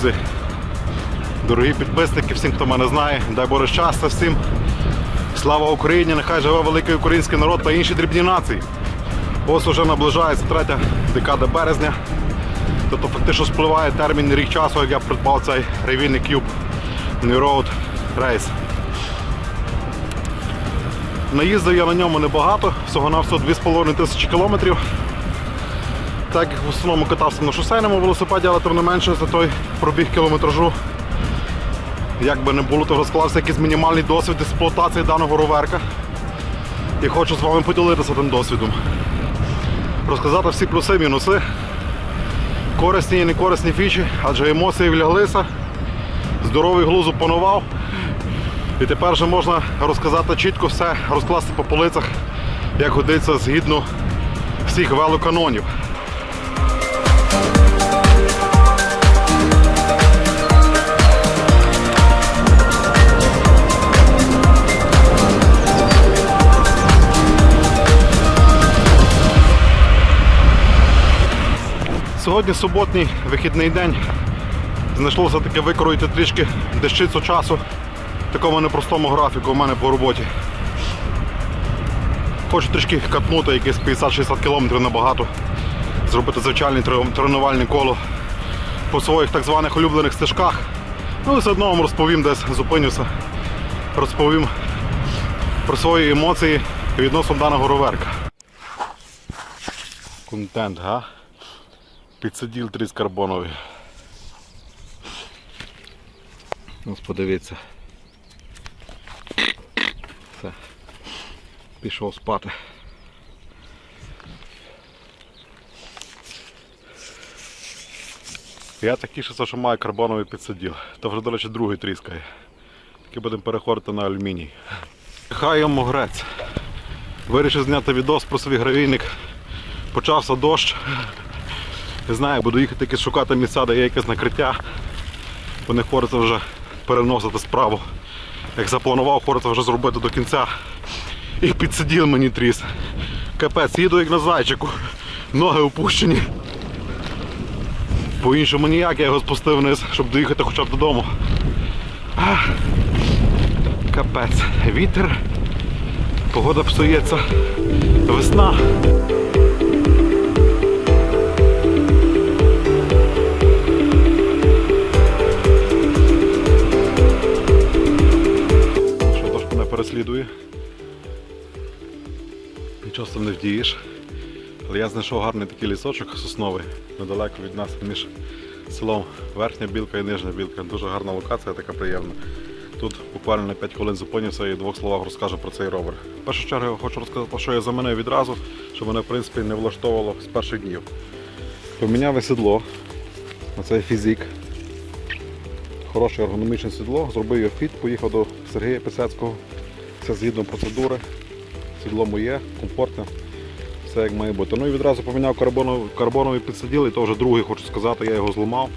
друзі, дорогі підписники, всім, хто мене знає, дай Боже щастя всім. Слава Україні! Нехай живе великий український народ та інші дрібні нації. Ось уже наближається третя декада березня. Тобто фактично спливає термін рік часу, як я придбав цей ревільний кюб New Road Race. Наїздив я на ньому небагато, всього на всього 2,5 кілометрів. Так як в основному катався на шосейному велосипеді, але тим не менше за той пробіг кілометражу. Як би не було, то розклався якийсь мінімальний досвід експлуатації даного роверка. І хочу з вами поділитися тим досвідом. Розказати всі плюси, мінуси, корисні і некорисні фічі, адже емоції вляглися, здоровий глузу панував. І тепер вже можна розказати чітко все, розкласти по полицях, як годиться згідно всіх велоканонів. Сьогодні суботній вихідний день. Знайшлося таке викроїти трішки дещицю часу такому непростому графіку у мене по роботі. Хочу трішки катнути якісь 50-60 кілометрів набагато, зробити звичайне тренувальне коло по своїх так званих улюблених стежках. Ну і все одно вам розповім десь, зупинюся, розповім про свої емоції відносно даного роверка. Контент, га? Підсиділ тріс карбоновий. Ось подивіться. Все. Пішов спати. Я такий, що, що маю карбоновий підсиділ. То вже, до речі, другий тріскає. Тільки будемо переходити на алюміній. Хай йому грець. Вирішив зняти відос про свій гравійник. Почався дощ. Не знаю, буду їхати якось шукати місця, де є якесь накриття. Бо не хочеться вже переносити справу. Як запланував, хочеться вже зробити до кінця. І підсиділ мені тріс. Капець, їду як на зайчику. Ноги опущені. По-іншому ніяк я його спустив вниз, щоб доїхати хоча б додому. Капець. Вітер. Погода псується. Весна. Переслідує. Нічого з не вдієш. Але я знайшов гарний такий лісочок сосновий, недалеко від нас між селом Верхня Білка і Нижня Білка. Дуже гарна локація, така приємна. Тут буквально на 5 хвилин зупинюся і в двох словах розкажу про цей ровер. В першу чергу я хочу розказати, що я замінив відразу, що мене в принципі не влаштовувало з перших днів. Поміняв сідло на цей фізик. Хороше ергономічне сідло, зробив його фіт, поїхав до Сергія Писецького. Все згідно процедури. Сідло моє, комфортне, все як має бути. Ну і відразу поміняв карбоновий, карбоновий підсиділ, і то вже другий, хочу сказати, я його зламав.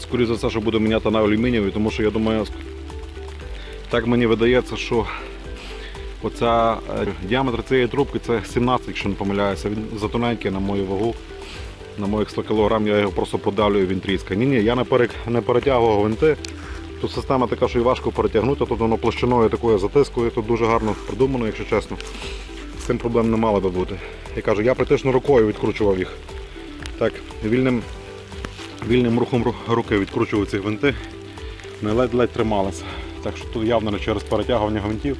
Скоріше за все, що буду міняти на алюмінієвий, тому що я думаю, так мені видається, що оця е, діаметр цієї трубки це 17, якщо не помиляюся. Він затоненький на мою вагу. На моїх 100 кг я його просто подавлюю, він тріскає. Ні, ні, я не перетягував гвинти. Тут система така, що і важко перетягнути, тут воно площиною такою затискує, тут дуже гарно придумано, якщо чесно. З цим проблем не мало би бути. Я кажу, я практично рукою відкручував їх. Так, вільним, вільним рухом руки відкручував ці гвинти. Вони ледь-ледь трималися. Так що тут явно не через перетягування гвинтів.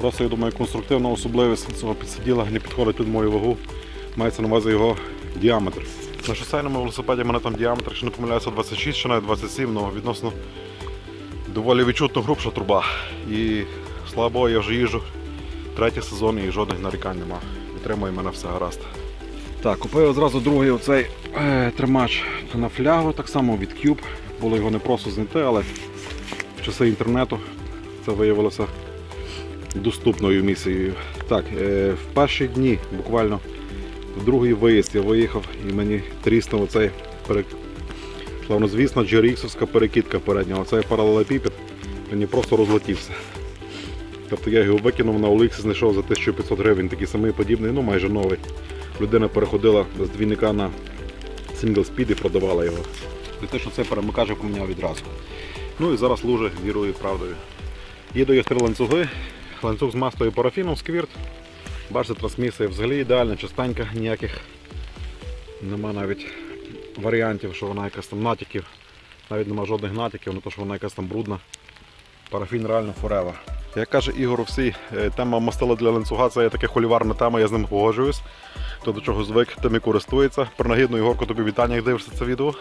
Просто я думаю, конструктивна особливість цього підсиділа не підходить під мою вагу. Мається на увазі його діаметр. На шосейному велосипеді в мене там діаметр, якщо не помиляюся, 26 чи навіть 27, але відносно доволі відчутно грубша труба. І слава я вже їжджу третій сезон і жодних нарікань нема. Підтримує мене все гаразд. Так, купив одразу другий оцей е, тримач на флягу, так само від Cube. Було його не просто знайти, але в часи інтернету це виявилося доступною місією. Так, е, в перші дні, буквально в другий виїзд я виїхав і мені тріснув оцей. Славнозвісна GRX-овська перекидка передня. Оцей паралелепіпед мені просто розлетівся. Тобто я його викинув на Оліксі, знайшов за 1500 гривень, такий самий подібний, ну майже новий. Людина переходила з двійника на сингл спід і продавала його. Фактично цей перемикач я поміняв відразу. Ну і зараз лужи вірою і правдою. Їду я три ланцюги, ланцюг з маслою і парафіном, сквірт. Бачите, трансмісія взагалі ідеальна, чистенька, ніяких нема навіть варіантів, що вона якась там натяків. Навіть нема жодних натяків на те, що вона якась там брудна. Парафін реально forever. Як каже Ігор всі, е, тема мастила для ланцюга це є така холіварна тема, я з ним погоджуюсь. Хто до чого звик, тим і користується. Принагідно, Ігорко, тобі вітання, як дивишся це відео.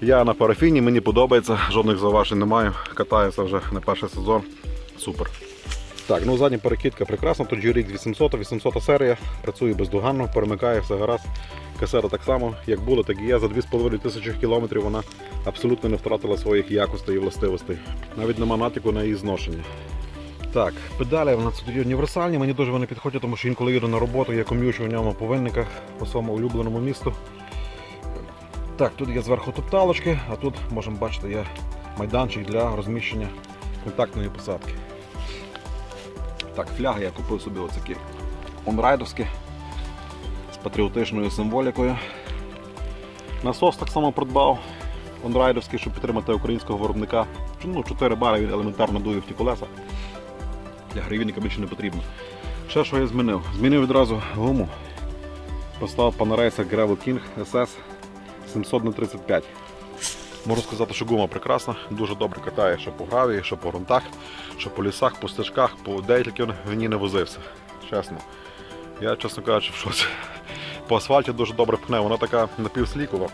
Я на парафіні, мені подобається, жодних зауважень не маю. Катаюся вже на перший сезон. Супер. Так, ну задня перекидка прекрасна, тут GRX 800, 800 серія, працює бездоганно, перемикає все гаразд. Касета так само, як було, так і є. За 2,5 тисячі кілометрів вона абсолютно не втратила своїх якостей і властивостей. Навіть нема натяку на її зношення. Так, педалі в нас тут є універсальні, мені дуже вони підходять, тому що інколи їду на роботу, я ком'ючу в ньому по винниках по своєму улюбленому місту. Так, тут є зверху топталочки, а тут можемо бачити є майданчик для розміщення контактної посадки. Так, фляги я купив собі оцякі онрайдовські патріотичною символікою. Насос так само придбав онрайдовський, щоб підтримати українського виробника. Ну, 4 бари він елементарно дує в ті колеса. Для гривінника більше не потрібно. Ще що я змінив? Змінив відразу гуму. Поставив панорейса Gravel King SS 700 на 35 Можу сказати, що гума прекрасна, дуже добре катає, що по гравії, що по ґрунтах, що по лісах, по стежках, по деяких в ній не возився. Чесно. Я, чесно кажучи, в шоці. По асфальті дуже добре пне, вона така напівслікова.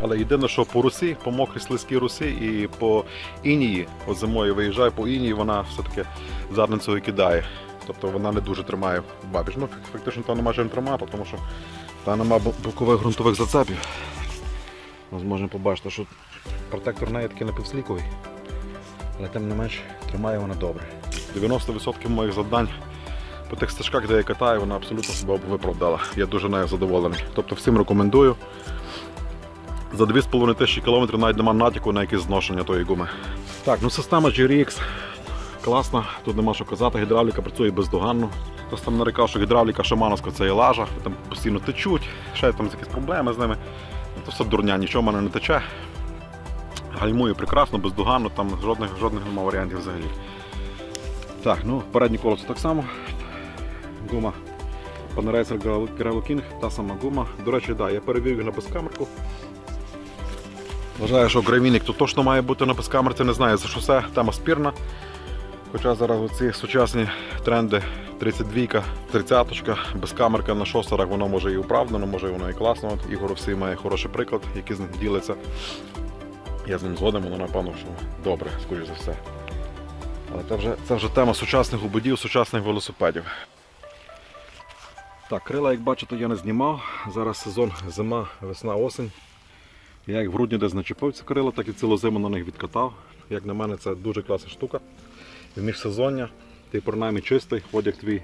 Але єдине, що по русі, по мокрій слизькій русі і по інії, от зимою виїжджаю по інії, вона все-таки задницею кидає. Тобто вона не дуже тримає бабіж. Ну, фактично там немає чим тримати, тому що там немає бокових ґрунтових зацепів. Ось можемо побачити, що протектор неї такий напівсліковий, але тим не менш тримає вона добре. 90% моїх завдань по тих стежках, де я катаю, вона абсолютно себе виправдала. Я дуже нею задоволений. Тобто всім рекомендую. За 2,5 тисячі кілометрів навіть немає натяку на якесь зношення тої гуми. Так, ну система GRX класна, тут нема що казати, гідравліка працює бездоганно. Хтось там нарікав, що гідравліка шамановська це є лажа, там постійно течуть, ще там якісь проблеми з ними. Це все дурня, нічого в мене не тече. Гальмує прекрасно, бездоганно, там жодних жодних немає варіантів взагалі. Так, ну переднє колесо так само. Гума Панерейсер Gravel King, та сама гума. До речі, да, я перевів на безкамерку. Вважаю, що гравійник тут точно має бути на безкамерці, не знаю за що це, тема спірна. Хоча зараз оці сучасні тренди 32, 30-ка, безкамерка на шосерах, воно може і оправдано, може воно і класно. От Ігор всі має хороший приклад, який з ним ділиться. Я з ним згодом, воно напевно, що добре, скоріш за все. Але це вже, це вже тема сучасних ободів, сучасних велосипедів. Так, крила, як бачите, я не знімав. Зараз сезон зима, весна, осень. Я як в грудні десь начепив ці крила, так і цілу зиму на них відкатав. Як на мене, це дуже класна штука. В міжсезоння ти принаймні чистий, одяг твій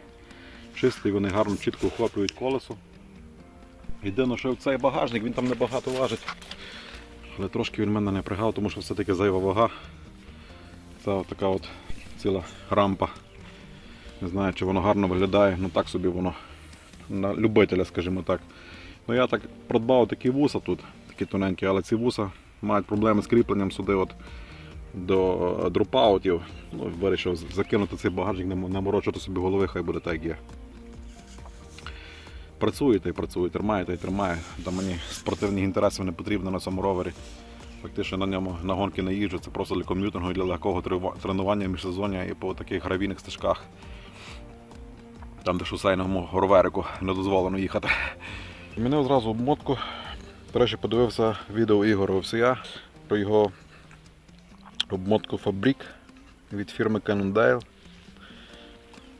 чистий, вони гарно чітко охоплюють колесо. Єдине, що цей багажник, він там небагато важить. Але трошки він мене не пригав, тому що все-таки зайва вага. Це така от ціла рампа. Не знаю, чи воно гарно виглядає, ну так собі воно на любителя, скажімо так. Ну Я так придбав такі вуса тут, такі тоненькі, але ці вуса мають проблеми з кріпленням сюди от до дропаутів. Ну, Вирішив закинути цей багажник, наморочити собі голови, хай буде так як є. Працюєте і працює, тримаєте і тримає. Та мені спортивних інтересів не потрібно на цьому ровері. Фактично на ньому на гонки не їжджу, це просто для ком'ютингу і для легкого тренування міжсезоння і по таких гравійних стежках. Там, де шосейному горверику не дозволено їхати. Змінив зразу обмотку. До речі, подивився відео Ігоря Овсія про його обмотку Фабрік від фірми Cannondale.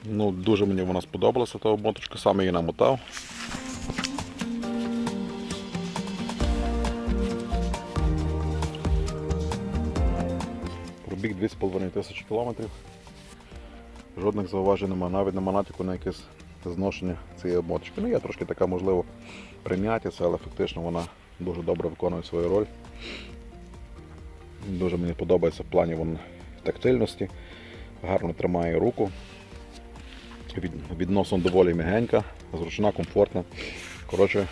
Ну, Дуже мені вона сподобалася та обмоточка, саме її намотав. Пробіг 2,5 тисячі кілометрів. Жодних зауважень немає, навіть нема натяку на якесь зношення цієї обмоточки. Ну, є трошки така, можливо, прим'ятість, але фактично вона дуже добре виконує свою роль. Дуже мені подобається в плані вон, тактильності, гарно тримає руку. Від, відносно доволі м'ягенька, зручна, комфортна. Коротше,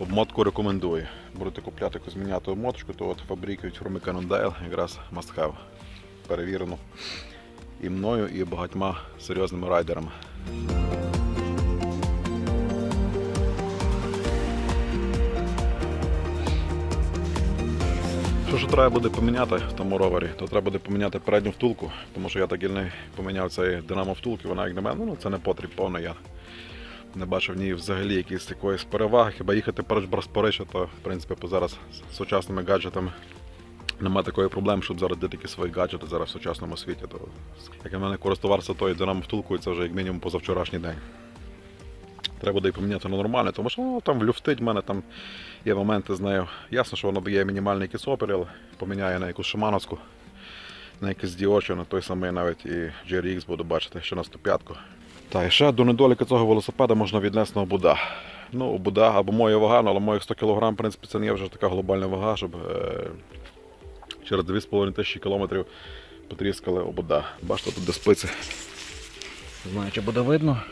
Обмотку рекомендую. Будете купляти якусь міняти обмоточку, то от фабрики від фірми Cannondale якраз must have. Перевірено і мною, і багатьма серйозними райдерами. Що треба буде поміняти в тому ровері, то треба буде поміняти передню втулку, тому що я так і не поміняв цей динамо втулки, вона як на мене, ну це не потріб повний. Я не бачив в ній взагалі якоїсь якоїсь переваги. Хіба їхати Париж брас то в принципі зараз з сучасними гаджетами немає такої проблеми, щоб зарядити такі свої гаджети зараз в сучасному світі. То як на мене користувався тою динамо втулкою, це вже як мінімум позавчорашній день. Треба буде і поміняти на нормальне, тому що ну, там люфтить в мене, там є моменти з нею. Ясно, що воно дає мінімальний якийсь опір, але поміняє на якусь шамановську, на якийсь діочу, на той самий навіть і GRX буду бачити, що на 105-ку. Та і ще до недоліка цього велосипеда можна віднести на Буда. Ну, Буда або моя вага, ну, але моїх 100 кг, в принципі, це не є вже така глобальна вага, щоб е- через 2,5 тисячі кілометрів потріскали обуда. Бачите, тут де спиці. Не знаю, чи буде видно.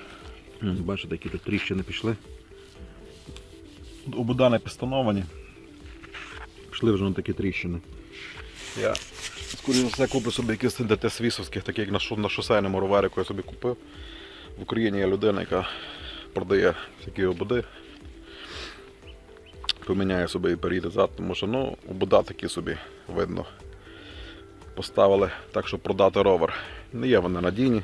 Бачите, які тут тріщини пішли. Обуда не підстановані. Пішли вже на такі тріщини. Я скоріше за все куплю собі якісь ДТ свісовських, такі як на, шо- на шосейному роверику я собі купив. В Україні є людина, яка продає такі обуди. Поміняє собі і перейде зад, тому що ну, обуда такі собі видно. Поставили так, щоб продати ровер. Не є вони надійні.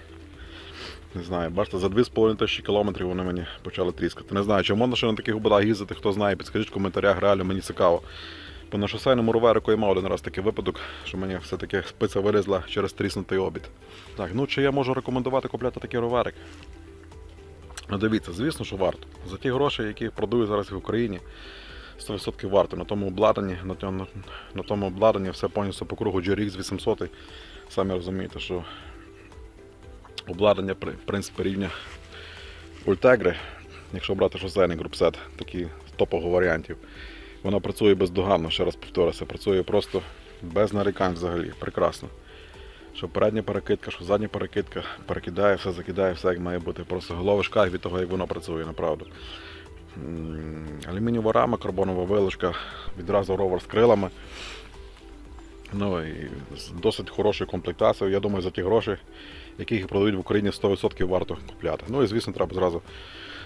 Не знаю, бачите, за 2,5 тисячі кілометрів вони мені почали тріскати. Не знаю, чи можна ще на таких ободах їздити, хто знає, підскажіть в коментарях, реально мені цікаво. Бо на шосейному роверику я мав один раз такий випадок, що мені все-таки спиця вилізла через тріснутий обід. Так, ну чи я можу рекомендувати купляти такий роверик? Ну дивіться, звісно, що варто. За ті гроші, які продають зараз в Україні, 100% варто. На тому обладнанні, на, тьому- на, тому обладнанні все повністю по кругу GRX 800. Самі розумієте, що обладнання в принципі рівня Ультегри, якщо брати шосейний групсет, такі топових варіантів. Воно працює бездоганно, ще раз повторюся, працює просто без нарікань взагалі. Прекрасно. Що передня перекидка, що задня перекидка, перекидає, все закидає, все як має бути. Просто головиш кайф від того, як воно працює, направду. Алюмінієва рама, карбонова вилочка, відразу ровер з крилами. Ну і з досить хорошою комплектацією. Я думаю, за ті гроші, які їх продають в Україні 100% варто купляти. Ну і звісно, треба зразу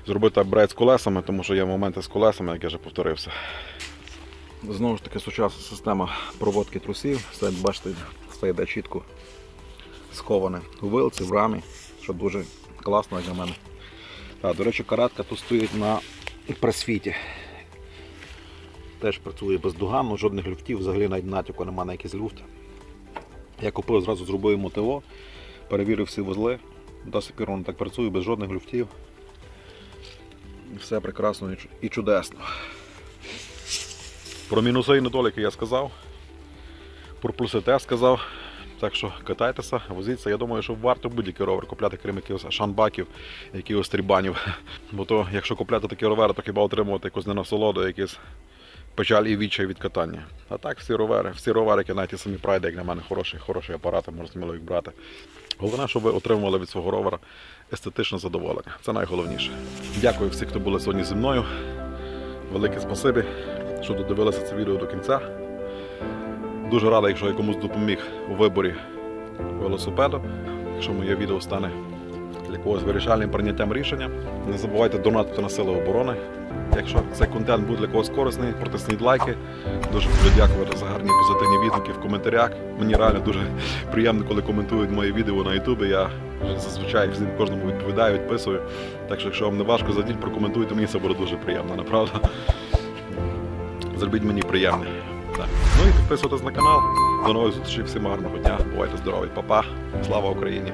зробити апгрейд з колесами, тому що є моменти з колесами, як я вже повторився. Знову ж таки, сучасна система проводки трусів. Все, бачите, все йде чітко сховане у вилці, в рамі, що дуже класно для мене. Так, до речі, каратка тут стоїть на пресфіті. Теж працює бездоганно, жодних люфтів, взагалі навіть натяку немає на якийсь люфт. Я купив, зразу зробив йому ТО, перевірив всі вузли. До сих пір так працює без жодних люфтів. Все прекрасно і чудесно. Про мінуси і недоліки я сказав. Про плюси теж сказав. Так що катайтеся, возіться. Я думаю, що варто будь-який ровер купляти, крім якихось шанбаків, якихось трібанів. Бо то, якщо купляти такі ровери, то хіба отримувати якусь ненасолоду, якийсь печаль і відчай від катання. А так всі ровери, всі роверики, навіть ті самі прайди, як на мене, хороші, хороші апарати, можна сміло їх брати. Головне, щоб ви отримували від свого ровера естетичне задоволення. Це найголовніше. Дякую всім, хто були сьогодні зі мною. Велике спасибі, що додивилися це відео до кінця. Дуже радий, якщо я комусь допоміг у виборі велосипеду. Якщо моє відео стане для когось вирішальним прийняттям рішення, не забувайте донатити на сили оборони. Якщо цей контент буде для когось корисний, протисніть лайки. Дуже буду дякувати за гарні позитивні відгуки в коментарях. Мені реально дуже приємно, коли коментують мої відео на Ютубі. Я зазвичай всім кожному відповідаю, відписую. Так що, якщо вам не важко, зайдіть, прокоментуйте, мені це буде дуже приємно, направда. Зробіть мені приємне. Так. Ну і підписуйтесь на канал. До нових зустрічей, всім гарного дня. Бувайте здорові, Па-па. Слава Україні!